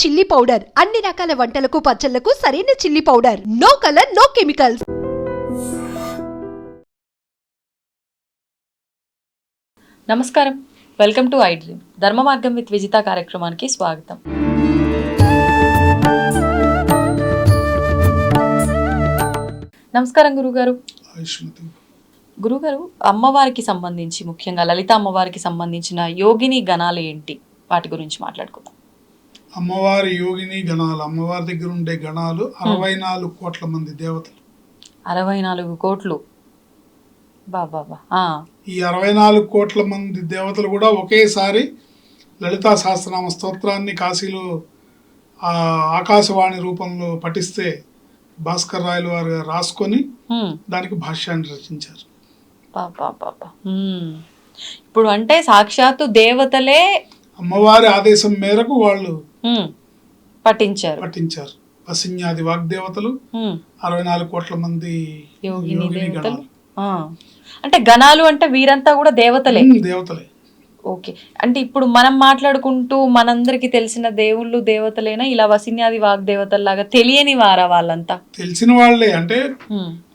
Chilli powder. అన్ని రకాల వంటలకు పచ్చళ్ళకు సరైన chilli powder. No colour no chemicals నమస్కారం. Welcome to I dream Dharma Margam with Vijitha కార్యక్రమానికి స్వాగతం. నమస్కారం గురుగారు. గురుగారు అమ్మవారికి సంబంధించి ముఖ్యంగా లలిత అమ్మవారికి సంబంధించిన యోగిని గణాలు ఏంటి? వాటి గురించి మాట్లాడుకుందాం. అమ్మవారి యోగిని గణాలు అమ్మవారి దగ్గర ఉండే గణాలు అరవై నాలుగు కోట్ల మంది దేవతలు. అరవై నాలుగు కోట్లు. బాబా ఈ అరవై నాలుగు కోట్ల మంది దేవతలు కూడా ఒకేసారి లలితా సహస్రనామ స్తోత్రాన్ని కాశీలో ఆ ఆకాశవాణి రూపంలో పఠిస్తే భాస్కర్ రాయలు వారు రాసుకొని దానికి భాష్యాన్ని రచించారు. ఇప్పుడు అంటే సాక్షాత్తు దేవతలే అమ్మవారి ఆదేశం మేరకు వాళ్ళు పఠించారు. పఠించారు. వసిన్యాది వాగ్దేవతలు. అరవై నాలుగు కోట్ల మంది యోగిని గణాలు. అంటే గణాలు అంటే వీరంతా కూడా దేవతలే? దేవతలే. ఓకే. అంటే ఇప్పుడు మనం మాట్లాడుకుంటూ మనందరికి తెలిసిన దేవుళ్ళు దేవతలేనా? ఇలా వసిన్యాది వాగ్దేవతల్లాగా తెలియని వారా వాళ్ళంతా? తెలిసిన వాళ్ళే. అంటే.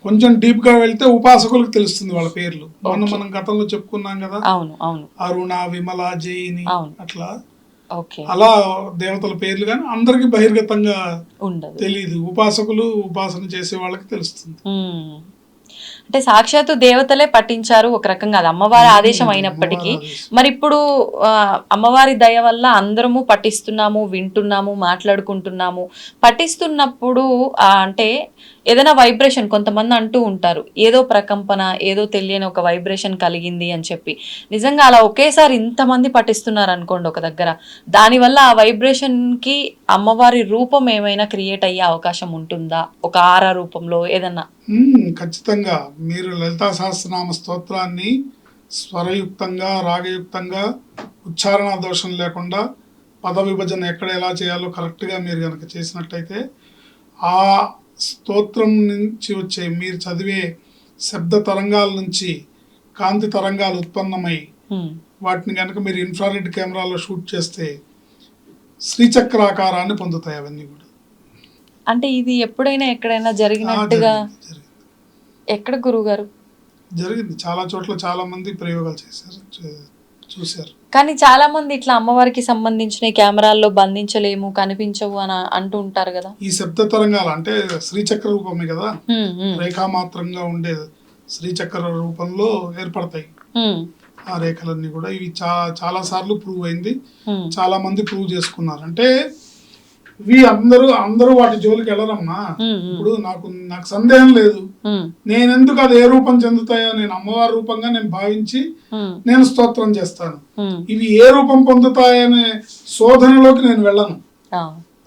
కొంచెం డీప్గా వెళ్తే ఉపాసకులకు తెలుస్తుంది వాళ్ళ పేర్లు. మొన్న మనం గతంలో చెప్పుకున్నాం కదా? అవును అవును. అరుణ విమల జయిని అవును. అట్లా. అలా దేవతల పేర్లు కానీ అందరికి బహిర్గతంగా ఉండదు. తెలియదు ఉపాసకులు ఉపాసన చేసే వాళ్ళకి తెలుస్తుంది. అంటే సాక్షాత్తు దేవతలే పట్టించారు ఒక రకంగా అది అమ్మవారి ఆదేశం అయినప్పటికీ. మరి ఇప్పుడు అమ్మవారి దయ వల్ల అందరము పఠిస్తున్నాము వింటున్నాము మాట్లాడుకుంటున్నాము. పఠిస్తున్నప్పుడు ఆ, అంటే ఏదైనా వైబ్రేషన్ కొంతమంది అంటూ ఉంటారు ఏదో ప్రకంపన ఏదో తెలియని ఒక వైబ్రేషన్ కలిగింది అని చెప్పి. నిజంగా అలా ఒకేసారి ఇంతమంది పఠిస్తున్నారు అనుకోండి ఒక దగ్గర. దానివల్ల ఆ వైబ్రేషన్కి అమ్మవారి రూపం ఏమైనా క్రియేట్ అయ్యే అవకాశం ఉంటుందా? ఒక ఆర రూపంలో ఏదన్నా? ఖచ్చితంగా. మీరు లలితా సహస్రనామ స్తోత్రాన్ని స్వరయుక్తంగా రాగయుక్తంగా ఉచ్చారణ దోషం లేకుండా పద విభజన ఎక్కడ ఎలా చేయాలో కరెక్ట్గా మీరు కనుక చేసినట్టయితే ఆ స్తోత్రం నుంచి వచ్చే మీరు చదివే శబ్ద తరంగాల నుంచి కాంతి తరంగాలు ఉత్పన్నమై. వాటిని కనుక మీరు ఇన్ఫ్రారెడ్ కెమెరాలో షూట్ చేస్తే శ్రీచక్రాకారాన్ని పొందుతాయి అవన్నీ కూడా అంటే ఇది ఎప్పుడైనా ఎక్కడైనా జరిగినట్టుగా. ఎక్కడ గురువు గారు జరిగింది. చాలా చోట్ల చాలా మంది ప్రయోగాలు చేశారు. చూశారు. కానీ చాలా మంది ఇట్లా అమ్మవారికి సంబంధించిన కెమెరాల్లో బంధించలేము కనిపించవు అని అంటూ ఉంటారు కదా? ఈ శబ్ద తరంగాలు అంటే శ్రీచక్ర రూపమే కదా? రేఖామాత్రంగా ఉండే శ్రీచక్ర రూపంలో ఏర్పడతాయి. ఆ రేఖలన్నీ కూడా. ఇవి చాలా చాలా సార్లు ప్రూవ్ అయింది. చాలా మంది ప్రూవ్ చేసుకున్నారు. అంటే ఇవి అందరూ అందరూ వాటి జోలికి వెళ్ళరమ్మా. ఇప్పుడు నాకు నాకు సందేహం లేదు. నేను ఎందుకు అది ఏ రూపం చెందుతాయో నేను అమ్మవారి రూపంగా నేను భావించి నేను స్తోత్రం చేస్తాను. ఇవి ఏ రూపం పొందుతాయనే శోధనలోకి నేను వెళ్ళను.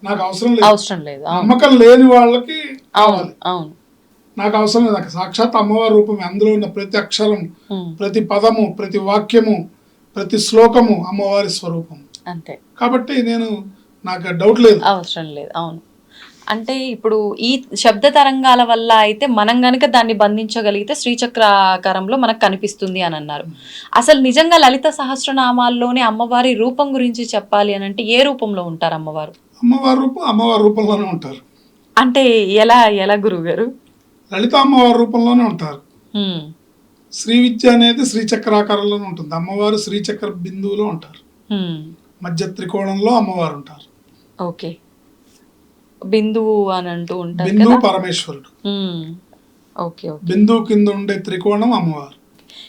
నాకు అవసరం లేదు. అవసరం లేదు నమ్మకం లేని వాళ్ళకి కావాలి. నాకు అవసరం లేదు. నాకు సాక్షాత్ అమ్మవారి రూపం అందులో ఉన్న ప్రతి అక్షరం ప్రతి పదము ప్రతి వాక్యము ప్రతి శ్లోకము అమ్మవారి స్వరూపం. అంతే. కాబట్టి నేను నాకు డౌట్ లేదు. అవసరం లేదు అవును. అంటే ఇప్పుడు ఈ శబ్ద తరంగాల వల్ల అయితే మనం గనుక దాన్ని బంధించగలిగితే శ్రీచక్రాకారంలో మనకు కనిపిస్తుంది అని అన్నారు. అసలు నిజంగా లలిత సహస్రనామాల్లోనే అమ్మవారి రూపం గురించి చెప్పాలి అని అంటే ఏ రూపంలో ఉంటారు అమ్మవారు? అమ్మవారి రూపం అమ్మవారి రూపంలోనే ఉంటారు. అంటే ఎలా ఎలా గురువు గారు లలిత అమ్మవారి రూపంలోనే ఉంటారు. శ్రీ విద్య అనేది శ్రీచక్రాకారంలోనే ఉంటుంది. అమ్మవారు శ్రీచక్ర బిందువులో ఉంటారు. మధ్య త్రికోణంలో అమ్మవారు ఉంటారు. ఓకే. బిందువు అని అంటూ ఉంటారు బిందువు కదా? పరమేశ్వరుడు. Okay okay. బిందువు కింద ఉండే త్రికోణం అమ్మవారు.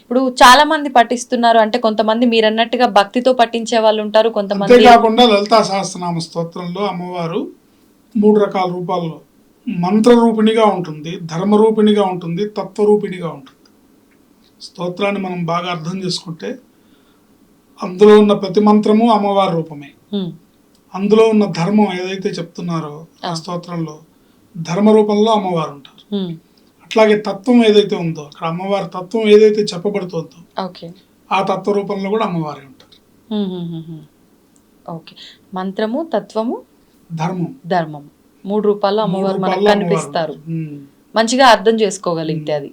ఇప్పుడు చాలా మంది పఠిస్తున్నారు. అంటే కొంతమంది మీరు అన్నట్టుగా భక్తితో పఠించే వాళ్ళు ఉంటారు. కొంతమంది అంతేకాకుండా లలితా సహస్రనామ స్తోత్రంలో అమ్మవారు మూడు రకాల రూపాల్లో మంత్రరూపిణిగా ఉంటుంది ధర్మరూపిణిగా ఉంటుంది తత్వరూపిణిగా ఉంటుంది. స్తోత్రాన్ని మనం బాగా అర్థం చేసుకుంటే అందులో ఉన్న ప్రతి మంత్రము అమ్మవారి రూపమే. అందులో ఉన్న ధర్మం ఏదైతే చెప్తున్నారో ఆ. స్తోత్రంలో ధర్మ రూపంలో అమ్మవారు ఉంటారు. అట్లాగే తత్వం ఏదైతే ఉందో అక్కడ అమ్మవారి తత్వం ఏదైతే చెప్పబడుతుందో ఓకే. ఆ తత్వ రూపంలో కూడా అమ్మవారే ఉంటారు. ఓకే. మంత్రము తత్వము ధర్మం. ధర్మం. మూడు రూపాల్లో అమ్మవారు మనకు కనిపిస్తారు. మంచిగా అర్థం చేసుకోగలిగితే అది.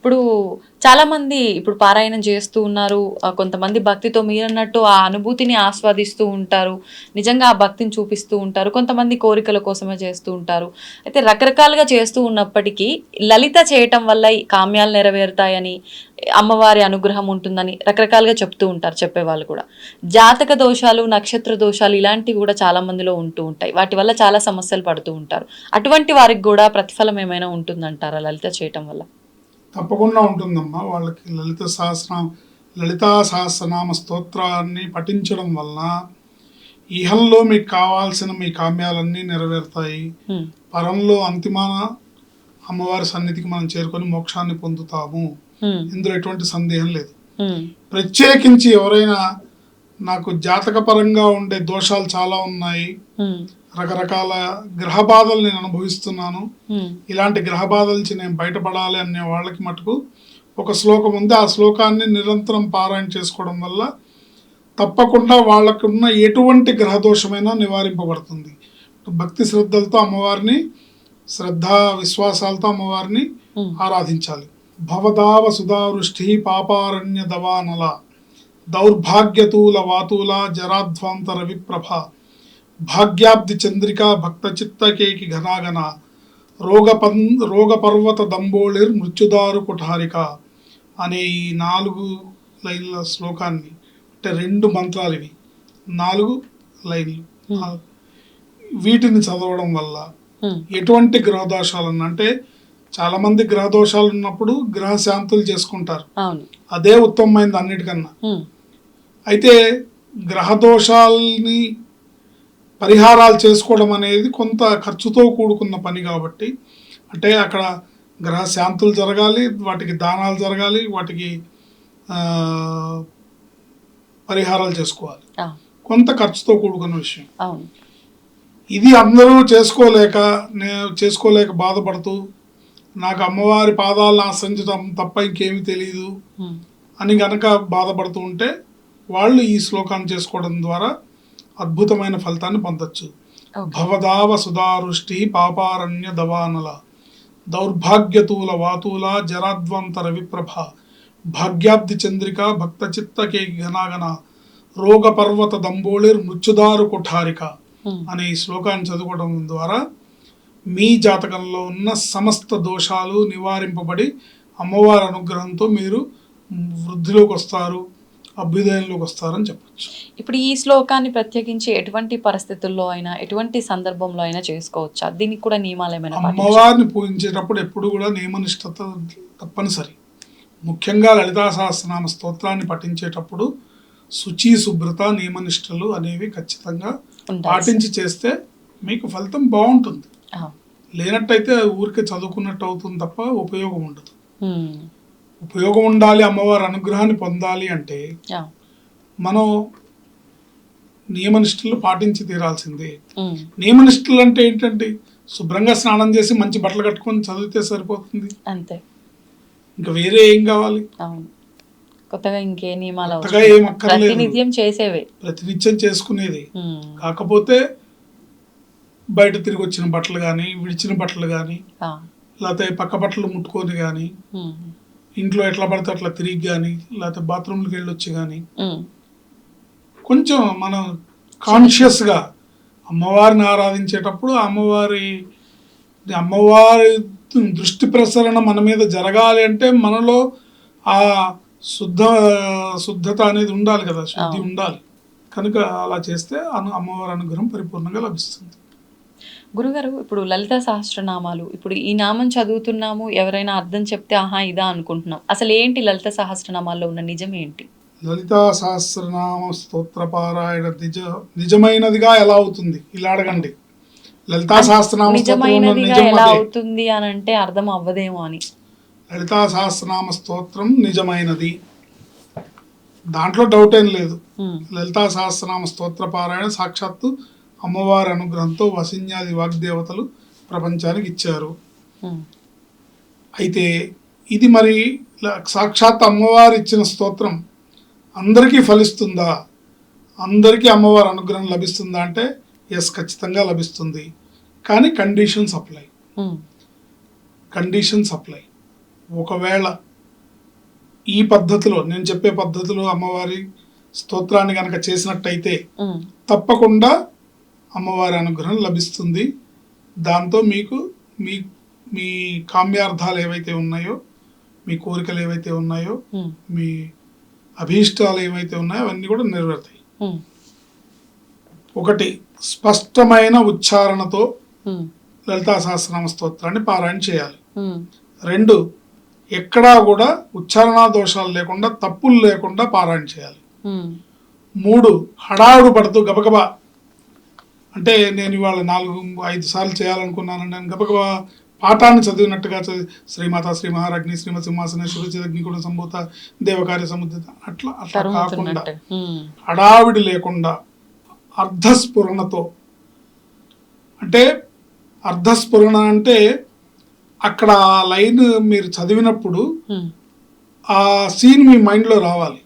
ఇప్పుడు చాలామంది ఇప్పుడు పారాయణం చేస్తూ ఉన్నారు. కొంతమంది భక్తితో మీరన్నట్టు ఆ అనుభూతిని ఆస్వాదిస్తూ ఉంటారు. నిజంగా ఆ భక్తిని చూపిస్తూ ఉంటారు. కొంతమంది కోరికల కోసమే చేస్తూ ఉంటారు. అయితే రకరకాలుగా చేస్తూ ఉన్నప్పటికీ లలిత చేయటం వల్ల ఈ కామ్యాలు నెరవేరుతాయని అమ్మవారి అనుగ్రహం ఉంటుందని రకరకాలుగా చెప్తూ ఉంటారు చెప్పేవాళ్ళు కూడా. జాతక దోషాలు నక్షత్ర దోషాలు ఇలాంటివి కూడా చాలా మందిలో ఉంటూ ఉంటాయి. వాటి వల్ల చాలా సమస్యలు పడుతూ ఉంటారు. అటువంటి వారికి కూడా ప్రతిఫలం ఏమైనా ఉంటుందంటారా లలిత చేయటం వల్ల? తప్పకుండా ఉంటుందమ్మా వాళ్ళకి లలిత సహస్ర లలితా సహస్రనామ స్తోత్రాన్ని పఠించడం వలన ఇహంలో మీకు కావాల్సిన మీ కామ్యాలన్నీ నెరవేరుతాయి. పరంలో అంతిమాన అమ్మవారి సన్నిధికి మనం చేరుకొని మోక్షాన్ని పొందుతాము. ఇందులో ఎటువంటి సందేహం లేదు. ప్రత్యేకించి ఎవరైనా నాకు జాతకపరంగా ఉండే దోషాలు చాలా ఉన్నాయి. రకరకాల గ్రహ బాధలు నేను అనుభవిస్తున్నాను. ఇలాంటి గ్రహ బాధల నుంచి నేను బయటపడాలి అనే వాళ్ళకి మటుకు ఒక శ్లోకం ఉంది ఆ శ్లోకాన్ని నిరంతరం పారాయణ చేసుకోవడం వల్ల తప్పకుండా వాళ్ళకున్న ఎటువంటి గ్రహ దోషమైనా నివారింపబడుతుంది భక్తి శ్రద్ధలతో అమ్మవారిని శ్రద్ధ విశ్వాసాలతో అమ్మవారిని. ఆరాధించాలి భవదావ సుధావృష్టి పాపారణ్య దవానల దౌర్భాగ్యతూల వాతూల జరాధ్వాంతర విప్రభ. భాగ్యాబ్ది చంద్రిక భక్త చిత్తకేకి ఘనాగన రోగపన్ రోగపర్వత దంబోళిర్ మృత్యుదారు కుఠారిక అనే ఈ నాలుగు లైన్ల శ్లోకాన్ని అంటే రెండు మంత్రాలు ఇవి నాలుగు లైన్లు. వీటిని చదవడం వల్ల. ఎటువంటి గ్రహదోషాలను అంటే చాలా మంది గ్రహదోషాలు ఉన్నప్పుడు గ్రహ శాంతులు చేసుకుంటారు. అదే ఉత్తమమైనది అన్నిటికన్నా. అయితే గ్రహదోషాలని పరిహారాలు చేసుకోవడం అనేది కొంత ఖర్చుతో కూడుకున్న పని కాబట్టి అంటే అక్కడ గ్రహ శాంతులు జరగాలి వాటికి దానాలు జరగాలి వాటికి పరిహారాలు చేసుకోవాలి. కొంత ఖర్చుతో కూడుకున్న విషయం. ఇది అందరూ చేసుకోలేక నేను చేసుకోలేక బాధపడుతూ నాకు అమ్మవారి పాదాలను ఆశ్రయించడం తప్ప ఇంకేమీ తెలియదు హ్మ్. అని గనక బాధపడుతూ ఉంటే వాళ్ళు ఈ శ్లోకాన్ని చేసుకోవడం ద్వారా అద్భుతమైన ఫలితాన్ని పొందొచ్చు. భవదావ సుధారుష్టి పాపారణ్య దవానల దౌర్భాగ్యతూల వాతూల జరాద్వంతర విప్రభ భాగ్యాబ్ది చంద్రిక భక్త చిత్తకే ఘనాగన రోగ పర్వత దంబోళిర్ మృత్యుదారు కుఠారిక హ్మ్. అనే ఈ శ్లోకాన్ని చదువుకోవడం ద్వారా మీ జాతకంలో ఉన్న సమస్త దోషాలు నివారింపబడి అమ్మవారి అనుగ్రహంతో మీరు వృద్ధిలోకి వస్తారు అభ్యుదయంలోకి వస్తారని చెప్పచ్చు ఇప్పుడు ఈ శ్లోకాన్ని ప్రత్యేకించి ఎటువంటి పరిస్థితుల్లో అయినా ఎటువంటి సందర్భంలో అయినా చేసుకోవచ్చా దీనికి కూడా నియమాలు ఏమైనా? అమ్మవారిని పూజించేటప్పుడు ఎప్పుడు కూడా నియమనిష్టత తప్పనిసరి ముఖ్యంగా లలితా సహస్రనామ స్తోత్రాన్ని పఠించేటప్పుడు శుచి శుభ్రత నియమనిష్టలు అనేవి ఖచ్చితంగా. పాటించి చేస్తే మీకు ఫలితం బాగుంటుంది. లేనట్టయితే ఊరికే చదువుకున్నట్టు అవుతుంది తప్ప ఉపయోగం ఉండదు. ఉపయోగం ఉండాలి అమ్మవారి అనుగ్రహాన్ని పొందాలి అంటే. మనం నియమనిష్టలు పాటించి తీరాల్సిందే హ్మ్. నియమనిష్టలు అంటే ఏంటంటే శుభ్రంగా స్నానం చేసి మంచి బట్టలు కట్టుకొని చదివితే సరిపోతుంది అంతే ఇంకా వేరే ఏం కావాలి కొత్తగా ఇంకే నియమాలు. ప్రతినిత్యం చేసేవే ప్రతినిత్యం చేసుకునేది. కాకపోతే బయట తిరిగి వచ్చిన బట్టలు కానీ విడిచిన బట్టలు కానీ. లేకపోతే పక్క బట్టలు ముట్టుకొని కానీ. ఇంట్లో ఎట్లా పడితే అట్లా తిరిగి కానీ లేకపోతే బాత్రూమ్కి వెళ్ళి వచ్చి కానీ. కొంచెం మనం కాన్షియస్గా అమ్మవారిని ఆరాధించేటప్పుడు అమ్మవారి అమ్మవారి దృష్టి ప్రసరణ మన మీద జరగాలి అంటే మనలో ఆ శుద్ధ శుద్ధత అనేది ఉండాలి కదా శుద్ధి. ఉండాలి కనుక అలా చేస్తే అను అమ్మవారి అనుగ్రహం పరిపూర్ణంగా లభిస్తుంది గురుగారు ఇప్పుడు లలిత సహస్రనామాలు ఇప్పుడు ఈ నామం చదువుతున్నాము ఎవరైనా అర్థం చెప్తే ఆహా ఇదా అనుకుంటున్నాం. అసలు ఏంటి లలిత సహస్రనామాల్లో ఉన్న నిజం ఏంటి? లలితా సహస్రనామ స్తోత్ర పారాయణ నిజ నిజమైనదిగా ఎలా అవుతుంది? ఇలా అడగండి. లలితా సహస్రనామ నిజమైనదిగా నిజం ఎలా అవుతుంది అని అంటే అర్థం అవ్వదేమో అని. లలితా సహస్రనామ స్తోత్రం నిజమైనది. దాంట్లో డౌట్ ఏం లేదు. లలితా సహస్రనామ స్తోత్ర పారాయణ సాక్షాత్తు అమ్మవారి అనుగ్రహంతో వసిన్యాది వాగ్దేవతలు ప్రపంచానికి ఇచ్చారు. హ్మ్. అయితే ఇది మరి సాక్షాత్ అమ్మవారు ఇచ్చిన స్తోత్రం అందరికీ ఫలిస్తుందా? అందరికీ అమ్మవారి అనుగ్రహం లభిస్తుందా అంటే ఎస్ ఖచ్చితంగా లభిస్తుంది. కానీ conditions apply hmm. Conditions apply ఒకవేళ ఈ పద్ధతిలో నేను చెప్పే పద్ధతిలో అమ్మవారి స్తోత్రాన్ని కనుక చేసినట్టయితే ఉమ్, తప్పకుండా అమ్మవారి అనుగ్రహం లభిస్తుంది. దాంతో మీకు మీ మీ కామ్యార్థాలు ఏవైతే ఉన్నాయో మీ కోరికలు ఏవైతే ఉన్నాయో మీ అభీష్టాలు ఏవైతే ఉన్నాయో అవన్నీ కూడా నెరవేరుతాయి. ఒకటి స్పష్టమైన ఉచ్చారణతో లలితా సహస్రనామ స్తోత్రాన్ని పారాయణ చేయాలి. రెండు ఎక్కడా కూడా ఉచ్చారణా దోషాలు లేకుండా తప్పులు లేకుండా పారాయణ చేయాలి. మూడు హడావుడు పడుతూ గబగబా అంటే నేను ఇవాళ నాలుగు ఐదు సార్లు చేయాలనుకున్నాను నేను గబగబా పాఠాన్ని చదివినట్టుగా చదివి శ్రీమాత శ్రీ మహారాజ్ని శ్రీమతి సింహాసనేశ్వరి చిదగ్నికుడ సంభూత దేవకార్య సముద్రిత అట్లా అట్లా కాకుండా హడావిడి లేకుండా అర్ధస్ఫురణతో. అంటే అర్ధస్ఫురణ అంటే అక్కడ ఆ లైన్ మీరు చదివినప్పుడు. ఆ సీన్ మీ మైండ్లో రావాలి.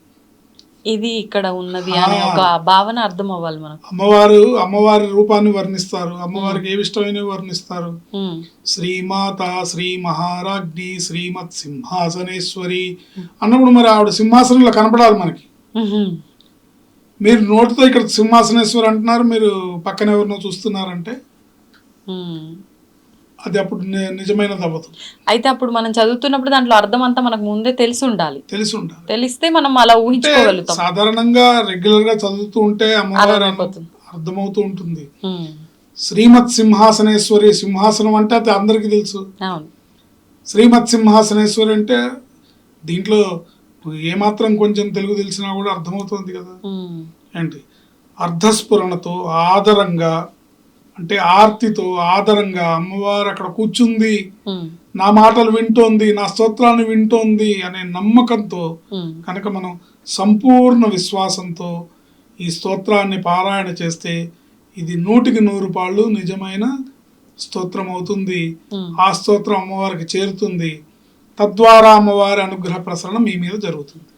ఇది ఇక్కడ ఉన్నది అనే ఒక భావన అర్థం అవ్వాలి మనకు. అమ్మవారు అమ్మవారి రూపాన్ని వర్ణిస్తారు. అమ్మవారికి ఏ ఇష్టమైనవి వర్ణిస్తారు? శ్రీమాత శ్రీ మహారాజ్ఞి శ్రీమత్ సింహాసనేశ్వరి అన్నప్పుడు మరి ఆవిడ సింహాసనంలో కనపడాలి మనకి. మీరు నోటితో ఇక్కడ సింహాసనేశ్వరి అంటున్నారు మీరు పక్కన ఎవరినో చూస్తున్నారంటే. అది అప్పుడు ని- నిజమైనది అవ్వదు. అయితే అప్పుడు మనం చదువుతున్నప్పుడు దాంట్లో అర్థం అంతా మనకు ముందే తెలిసి ఉండాలి తెలిసి ఉండాలి తెలిస్తే మనం అలా ఊహించుకోగలుగుతాం. సాధారణంగా రెగ్యులర్గా చదువుతూ ఉంటే అమ్మవారు. అర్థమవుతూ ఉంటుంది. శ్రీమత్ సింహాసనేశ్వరి సింహాసనం అంటే అది అందరికీ తెలుసు. శ్రీమత్ సింహాసనేశ్వరి అంటే దీంట్లో ఏమాత్రం కొంచెం తెలుగు తెలిసినా కూడా అర్థమవుతుంది కదా. ఏంటి? అర్ధస్ఫురణతో ఆదరంగా అంటే ఆర్తితో ఆదరంగా అమ్మవారు అక్కడ కూర్చుంది. నా మాటలు వింటోంది నా స్తోత్రాన్ని వింటోంది అనే నమ్మకంతో కనుక మనం సంపూర్ణ విశ్వాసంతో ఈ స్తోత్రాన్ని పారాయణ చేస్తే ఇది నూటికి నూరు పాళ్ళు నిజమైన స్తోత్రం అవుతుంది. ఆ స్తోత్రం అమ్మవారికి చేరుతుంది. తద్వారా అమ్మవారి అనుగ్రహ ప్రసరణ మీ మీద జరుగుతుంది.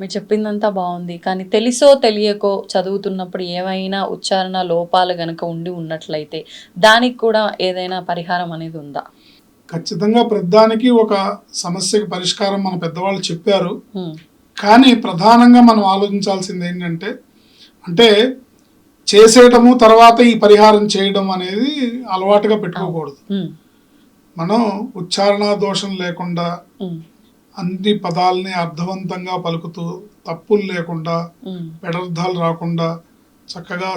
మీరు చెప్పిందంతా బాగుంది. కానీ తెలిసో తెలియకో చదువుతున్నప్పుడు ఏవైనా ఉచ్చారణ లోపాలు గనక ఉండి ఉన్నట్లయితే దానికి కూడా ఏదైనా పరిహారం అనేది ఉందా? ఖచ్చితంగా ప్రతిదానికి ఒక సమస్యకి పరిష్కారం మన పెద్దవాళ్ళు చెప్పారు. కానీ ప్రధానంగా మనం ఆలోచించాల్సింది ఏంటంటే అంటే చేసేయటము తర్వాత ఈ పరిహారం చేయడం అనేది అలవాటుగా పెట్టుకోకూడదు. మనం ఉచ్చారణ దోషం లేకుండా అన్ని పదాలని అర్థవంతంగా పలుకుతూ తప్పులు లేకుండా పెడర్థాలు రాకుండా చక్కగా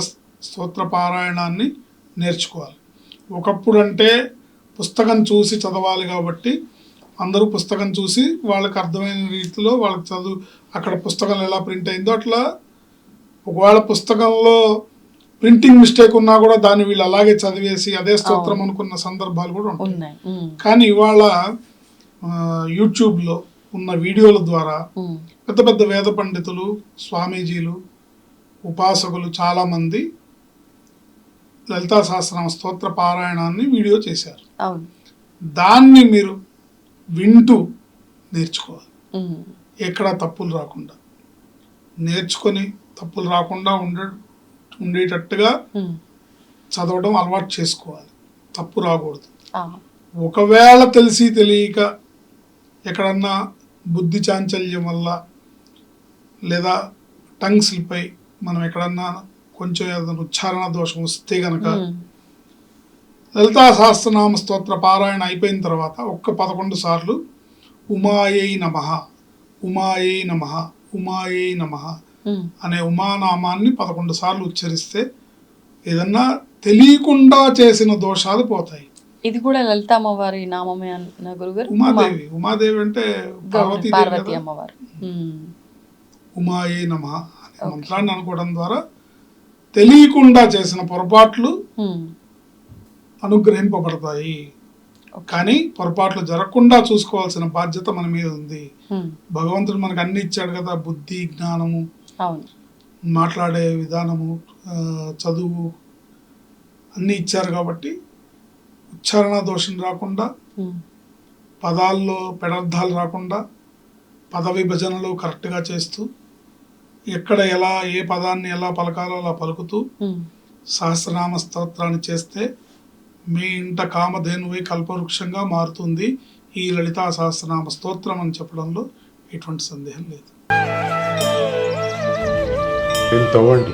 స్తోత్ర పారాయణాన్ని నేర్చుకోవాలి. ఒకప్పుడు అంటే పుస్తకం చూసి చదవాలి కాబట్టి అందరూ పుస్తకం చూసి వాళ్ళకి అర్థమైన రీతిలో వాళ్ళకి చదువు అక్కడ పుస్తకం ఎలా ప్రింట్ అయిందో అట్లా ఒకవేళ పుస్తకంలో ప్రింటింగ్ మిస్టేక్ ఉన్నా కూడా దాన్ని వీళ్ళు అలాగే చదివేసి అదే స్తోత్రం అనుకున్న సందర్భాలు కూడా ఉంటాయి. కానీ ఇవాళ యూట్యూబ్లో ఉన్న వీడియోల ద్వారా పెద్ద పెద్ద వేద పండితులు స్వామీజీలు ఉపాసకులు చాలామంది లలితా సహస్రనామ స్తోత్ర పారాయణాన్ని వీడియో చేశారు. దాన్ని మీరు వింటూ నేర్చుకోవాలి. ఎక్కడ తప్పులు రాకుండా. నేర్చుకొని తప్పులు రాకుండా ఉండే ఉండేటట్టుగా చదవడం అలవాటు చేసుకోవాలి. తప్పు రాకూడదు. ఒకవేళ తెలిసి తెలియక ఎక్కడన్నా బుద్ధి చాంచల్యం వల్ల లేదా టంగ్ స్లిప్ అయి మనం ఎక్కడన్నా కొంచెం ఏదైనా ఉచ్చారణ దోషం వస్తే గనక లలితా సహస్రనామ స్తోత్ర పారాయణ అయిపోయిన తర్వాత ఒక్క పదకొండు సార్లు ఉమాయై నమ ఉమాయై నమ ఉమాయై నమ ఉమ్, అనే ఉమానామాన్ని పదకొండు సార్లు ఉచ్చరిస్తే ఏదన్నా తెలియకుండా చేసిన దోషాలు పోతాయి. ఇది కూడా లలిత అమ్మవారి నామమే అన్న గురుగారు. ఉమాదేవి. ఉమాదేవి అంటే పార్వతి. అమ్మవారు. ఉమ్, ఉమాయే నమ అనే మంత్రాన్ని అనుకోవడం ద్వారా తెలియకుండా చేసిన పొరపాట్లు అనుగ్రహింపబడతాయి. కానీ పొరపాట్లు జరగకుండా చూసుకోవాల్సిన బాధ్యత మన మీద ఉంది. భగవంతుడు మనకు అన్ని ఇచ్చాడు కదా బుద్ధి జ్ఞానము మాట్లాడే విధానము చదువు అన్నీ ఇచ్చారు కాబట్టి ఉచ్చారణ దోషం రాకుండా పదాల్లో పెడర్థాలు రాకుండా పద విభజనలు కరెక్ట్గా చేస్తూ ఎక్కడ ఎలా ఏ పదాన్ని ఎలా పలకాలో అలా పలుకుతూ సహస్రనామ స్తోత్రాన్ని చేస్తే మీ ఇంట కామధేనువై కల్పవృక్షంగా మారుతుంది ఈ లలితా సహస్రనామ స్తోత్రం అని చెప్పడంలో ఎటువంటి సందేహం లేదు. తవ్వండి.